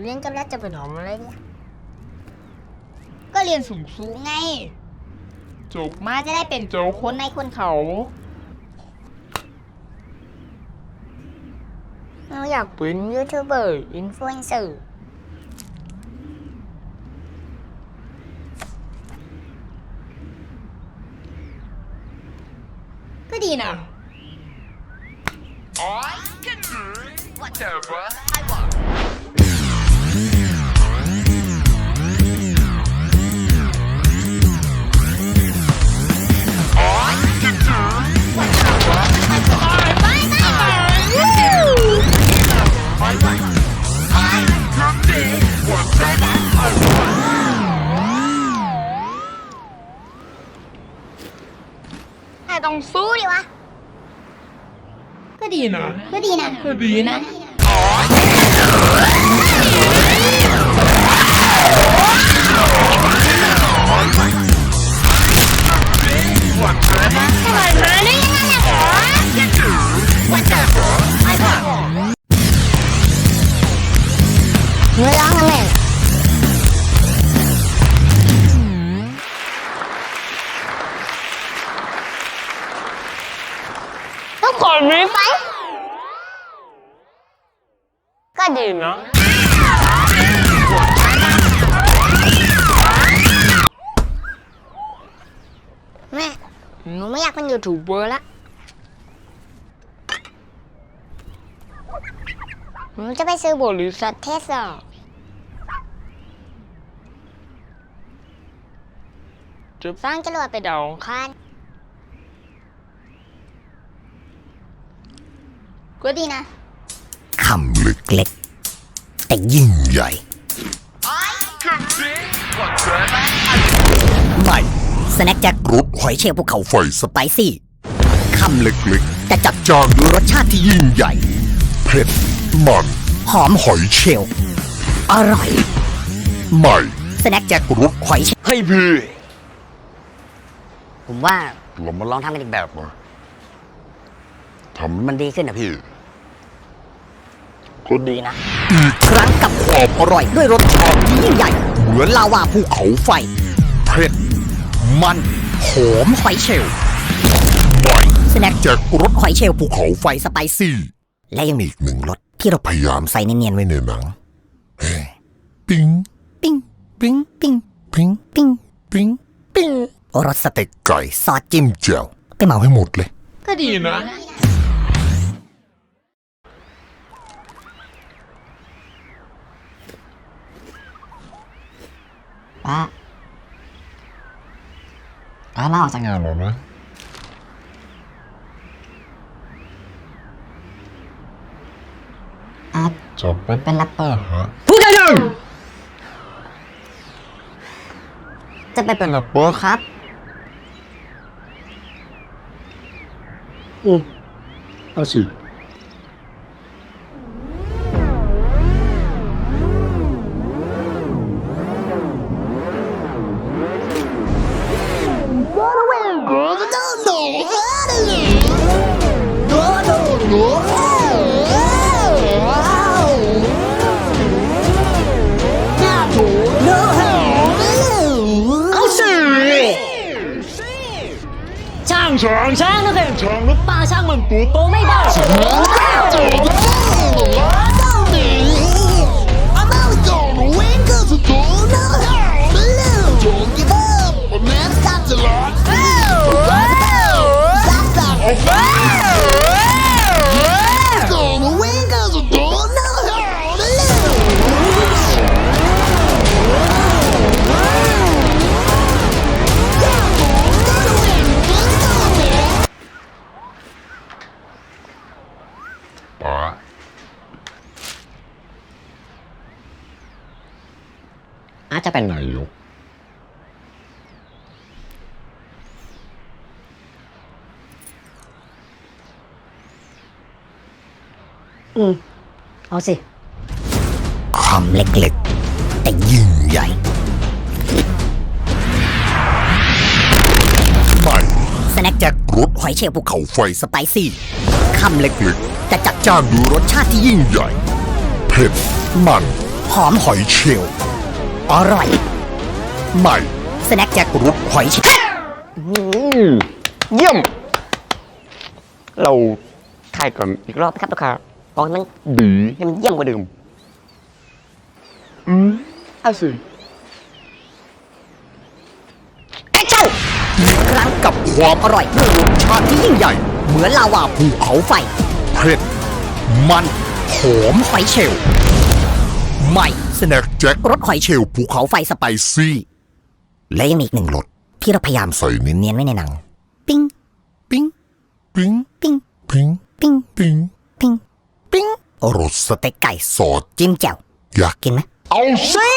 เรียนกันแล้วจะไปทำอะไรเนี่ยก็เรียนสูงสูงๆไง จบมาจะได้เป็นจบคนในคนเขาเราอยากเป็นยูทูบเบอร์อินฟลูเอนเซอร์ก็ดีนะ whatever แต่ต้องสู้ดิวะ ก็ดีนะ ก็ดีนะ ก็ดีนะเมื่อร้องกันแม่ ทุกคนรู้ไหมก็ดีนะแม่หนูไม่อยากเป็นยูทูบเบอร์ละหนูจะไปซื้อบริษัทเทสลาจะสร้างจรวดไปดาวองคาร ก็ดีนะคำลึกเล็ก แต่ยิ่งใหญ่ใหม่สแน็คแจ็ครสหอยเชลล์ภูเขาไฟสไปซี่คำลึกเล็กแต่จัดจานด้วยรสชาติที่ยิ่งใหญ่ เผ็ดมันหอมหอยเชลล์อร่อย ใหม่สแน็คแจ็ครสหอยเชลล์เฮ้ยพี่ผมว่าเรามาลองทำกันอีกแบบมาทำมันดีขึ้นนะพี่ ก็ดีนะ อีกครั้งกับความอร่อยด้วยรสชาติที่ยิ่งใหญ่ เหมือนลาวาภูเขาไฟเผ็ดมันหอมหอยเชลล์ใหม่สแน็คแจ็ครสหอยเชลล์ภูเขาไฟสไปซี่ และยังมีอีกหนึ่งรสที่เราพยายามใส่เนียนๆไว้ในหนังเฮ้ยปิ้งปิ้งปิ้งปิ้งปิ้งปิ้งปิ้งปิ้งรสสเต็กไก่ซอสจิ้มแจ่วไปเหมาให้หมดเลย ก็ดีนะ ป้าป้าลาออกจากงานเหรอนะอาจจบเป็นเป็นแรปเปอร์ฮะพูดได้ยังจะไปเป็นแรปเปอร์ครับเอาสิ ช้างช้างนะเด็ช้างหรืป่าช้างมันปูโตไม่ได้ จจะเป็นนายกเอาสิคำเล็กๆ แต่ยิ่งใหญ่ใหม่สแน็คแจ็ครสหอยเชลล์ภูเขาไฟสไปซี่คำเล็กๆ แต่จัดจ้านด้วยรสชาติที่ยิ่งใหญ่ เผ็ด มันหหอมหอยเชลล์ อร่อย ใหม่สแน็คแจ็ครสหอยเชลล์เยี่ยม เราถ่ายก่อนอีกรอบนะครับทุกค้าตอนนั้นดีให้มันเยี่ยมกว่าเดิม อืมเอาสิแอคชั่นอีกครั้งกับความอร่อยด้วยรสชาติที่ยิ่งใหญ่ เหมือนลาวาภูเขาไฟเผ็ดมันหอมหอยเชลล์ใหม่ สแน็คแจ็ครสหอยเชลล์ภูเขาไฟสสไปซี่ และยังมีอีกหนึ่งรสที่เราพยายามใส่เน้นเนียนไว้ในหนัง ปิ้ง ปิ้ง ปิ้ง ปิ้ง ปิ้ง ปิ้ง ปิ้ง ปิ้ง ปิ้งรสสสเต็กไก่ซอสจิ้มแจ่วอยากกินไหมเอาสิ